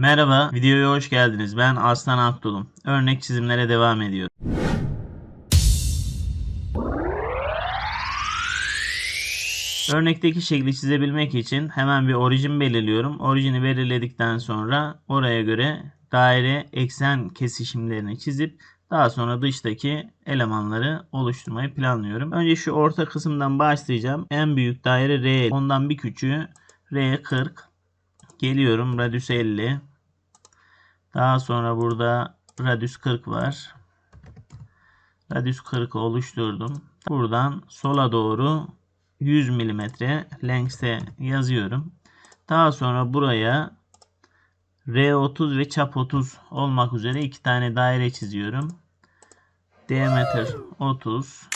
Merhaba, videoya hoş geldiniz. Ben Aslan Akdolum. Örnek çizimlere devam ediyorum. Örnekteki şekli çizebilmek için hemen bir orijin belirliyorum. Orijini belirledikten sonra oraya göre daire eksen kesişimlerini çizip daha sonra dıştaki elemanları oluşturmayı planlıyorum. Önce şu orta kısımdan başlayacağım. En büyük daire R. Ondan bir küçüğü R 40. Geliyorum radius 50. Daha sonra burada radius 40 var. Radius 40'ı oluşturdum. Buradan sola doğru 100 mm length'e yazıyorum. Daha sonra buraya R30 ve çap 30 olmak üzere iki tane daire çiziyorum. Diameter 30.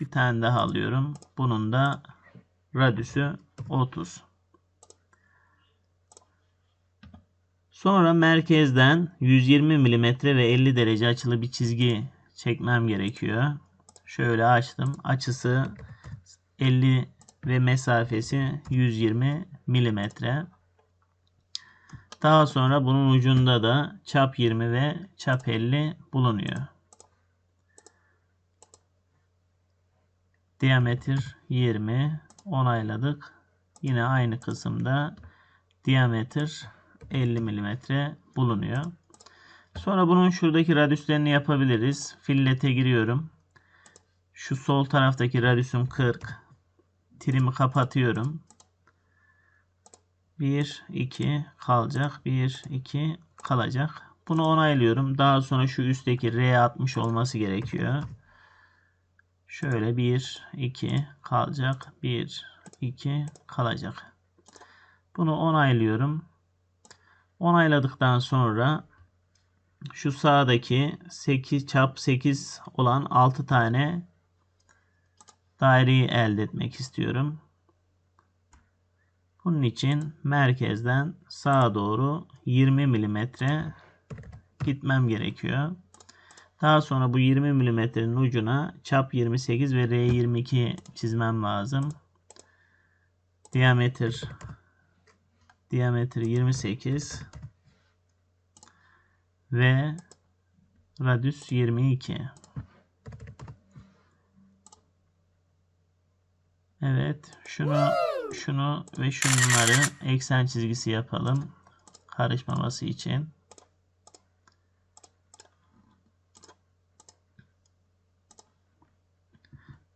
Bir tane daha alıyorum. Bunun da radius'u 30. Sonra merkezden 120 mm ve 50 derece açılı bir çizgi çekmem gerekiyor. Şöyle açtım. Açısı 50 ve mesafesi 120 mm. Daha sonra bunun ucunda da çap 20 ve çap 50 bulunuyor. Diameter 20 onayladık. Yine aynı kısımda diameter 50 mm bulunuyor. Sonra bunun şuradaki radyüslerini yapabiliriz. Fillete giriyorum. Şu sol taraftaki radyüsüm 40. Trim'i kapatıyorum. 1, 2 kalacak. 1, 2 kalacak. Bunu onaylıyorum. Daha sonra şu üstteki R60 olması gerekiyor. Şöyle 1, 2 kalacak. 1, 2 kalacak. Bunu onaylıyorum. Onayladıktan sonra şu sağdaki 8 çap 8 olan 6 tane daireyi elde etmek istiyorum. Bunun için merkezden sağa doğru 20 mm gitmem gerekiyor. Daha sonra bu 20 mm'nin ucuna çap 28 ve R22 çizmem lazım. Diameter diameter 28 ve radius 22. Evet, şunu şunu ve şunları eksen çizgisi yapalım karışmaması için.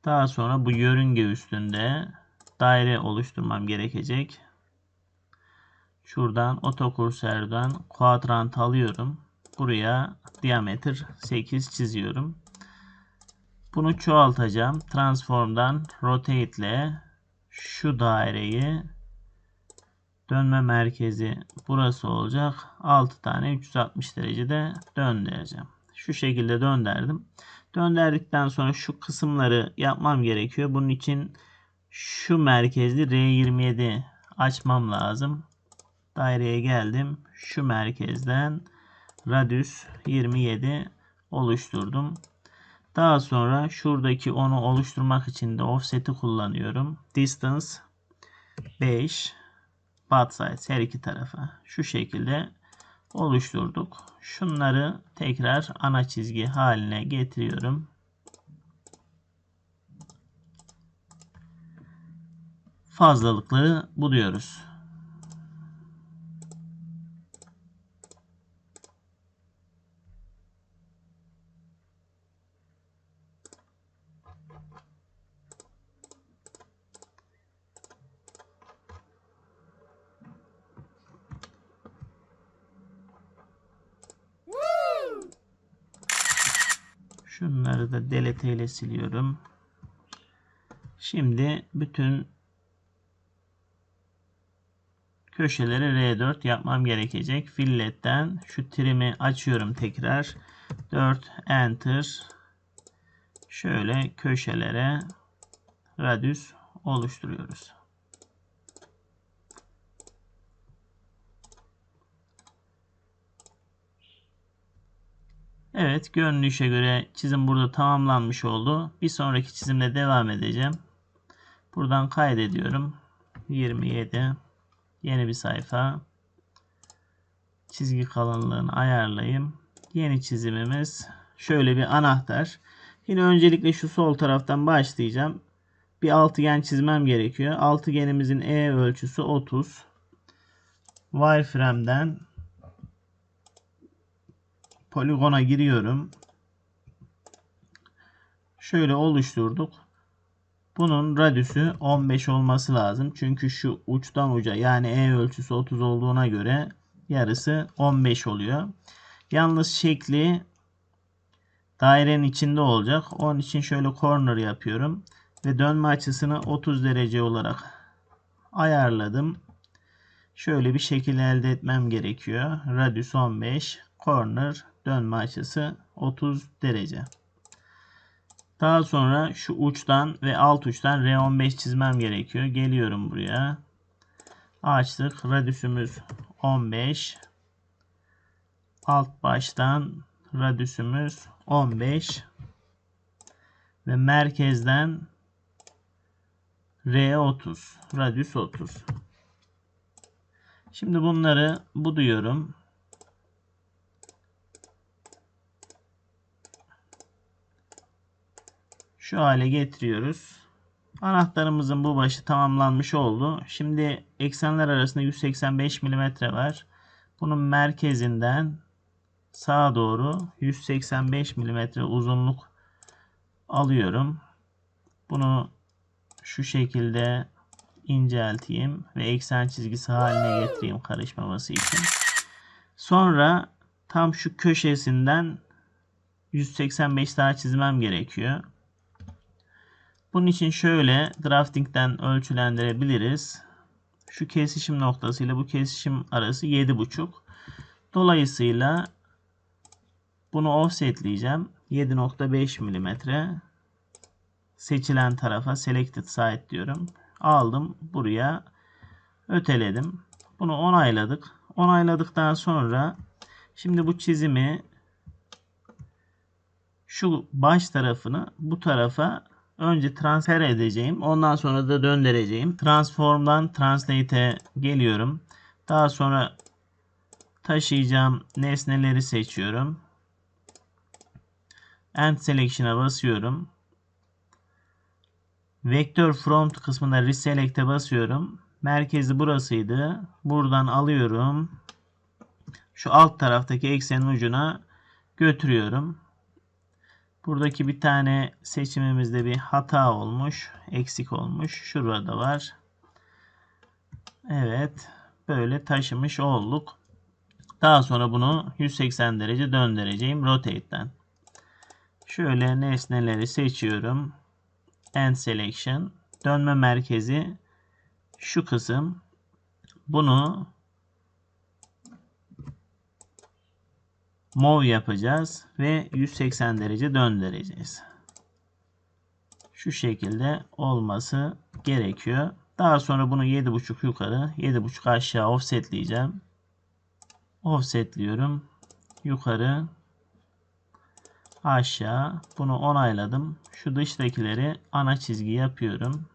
Daha sonra bu yörünge üstünde daire oluşturmam gerekecek. Şuradan otokurserden kuadrant alıyorum. Buraya diameter 8 çiziyorum. Bunu çoğaltacağım. Transform'dan rotate ile şu daireyi dönme merkezi burası olacak. 6 tane 360 derecede döndüreceğim. Şu şekilde döndürdüm. Döndürdükten sonra şu kısımları yapmam gerekiyor. Bunun için şu merkezli R27 açmam lazım. Daireye geldim. Şu merkezden radius 27 oluşturdum. Daha sonra şuradaki onu oluşturmak için de offset'i kullanıyorum. Distance 5 butt sides her iki tarafa. Şu şekilde oluşturduk. Şunları tekrar ana çizgi haline getiriyorum. Fazlalıkları buluyoruz. Şunları da delete ile siliyorum. Şimdi bütün köşeleri R4 yapmam gerekecek. Filletten şu trim'i açıyorum tekrar. 4 enter şöyle köşelere radius oluşturuyoruz. Evet görünüşe göre çizim burada tamamlanmış oldu. Bir sonraki çizimle devam edeceğim. Buradan kaydediyorum. 27 yeni bir sayfa çizgi kalınlığını ayarlayayım. Yeni çizimimiz şöyle bir anahtar. Yine öncelikle şu sol taraftan başlayacağım. Bir altıgen çizmem gerekiyor. Altıgenimizin E ölçüsü 30. Wireframe'den poligona giriyorum. Şöyle oluşturduk. Bunun radüsü 15 olması lazım. Çünkü şu uçtan uca yani E ölçüsü 30 olduğuna göre yarısı 15 oluyor. Yalnız şekli dairenin içinde olacak. Onun için şöyle corner yapıyorum. Ve dönme açısını 30 derece olarak ayarladım. Şöyle bir şekil elde etmem gerekiyor. Radius 15, corner, dönme açısı 30 derece. Daha sonra şu uçtan ve alt uçtan R15 çizmem gerekiyor. Geliyorum buraya. Açtık. Radüsümüz 15. Alt baştan radüsümüz 15. Ve merkezden R30. Radüs 30. Şimdi bunları buduyorum. Şu hale getiriyoruz. Anahtarımızın bu başı tamamlanmış oldu. Şimdi eksenler arasında 185 mm var. Bunun merkezinden sağa doğru 185 mm uzunluk alıyorum. Bunu şu şekilde incelteyim ve eksen çizgisi haline getireyim karışmaması için. Sonra tam şu köşesinden 185 daha çizmem gerekiyor. Bunun için şöyle drafting'den ölçülendirebiliriz. Şu kesişim noktası ile bu kesişim arası 7,5. Dolayısıyla bunu offsetleyeceğim. 7.5 mm. Seçilen tarafa selected side diyorum. Aldım buraya öteledim. Bunu onayladık. Onayladıktan sonra şimdi bu çizimi şu baş tarafını bu tarafa önce transfer edeceğim. Ondan sonra da döndüreceğim. Transform'dan Translate'e geliyorum. Daha sonra taşıyacağım nesneleri seçiyorum. End Selection'a basıyorum. Vektör Front kısmında Reselect'e basıyorum. Merkezi burasıydı. Buradan alıyorum. Şu alt taraftaki eksenin ucuna götürüyorum. Buradaki bir tane seçimimizde bir hata olmuş. Eksik olmuş. Şurada var. Evet. Böyle taşımış olduk. Daha sonra bunu 180 derece döndüreceğim. Rotate'den. Şöyle nesneleri seçiyorum. End Selection. Dönme merkezi şu kısım. Bunu move yapacağız ve 180 derece döndüreceğiz. Şu şekilde olması gerekiyor. Daha sonra bunu 7.5 yukarı, 7.5 aşağı offsetleyeceğim. Offsetliyorum. Yukarı, aşağı. Bunu onayladım. Şu dıştakileri ana çizgi yapıyorum.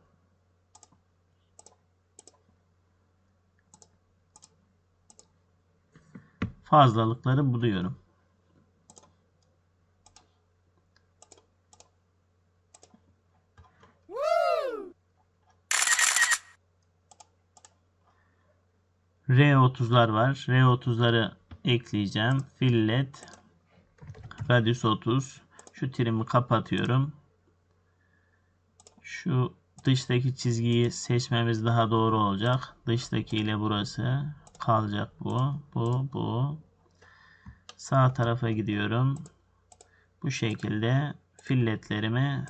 Fazlalıkları buluyorum. R30'lar var. R30'ları ekleyeceğim. Fillet radius 30. Şu trimi kapatıyorum. Şu dıştaki çizgiyi seçmemiz daha doğru olacak. Dıştaki ile burası kalacak bu. Bu, bu. Sağ tarafa gidiyorum. Bu şekilde filletlerimi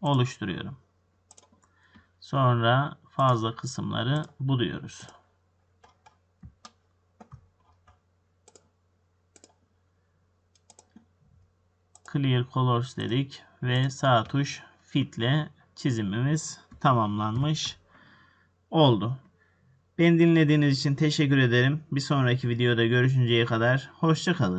oluşturuyorum. Sonra fazla kısımları buluyoruz. Clear Colors dedik ve sağ tuş Fit ile çizimimiz tamamlanmış oldu. Beni dinlediğiniz için teşekkür ederim. Bir sonraki videoda görüşünceye kadar hoşçakalın.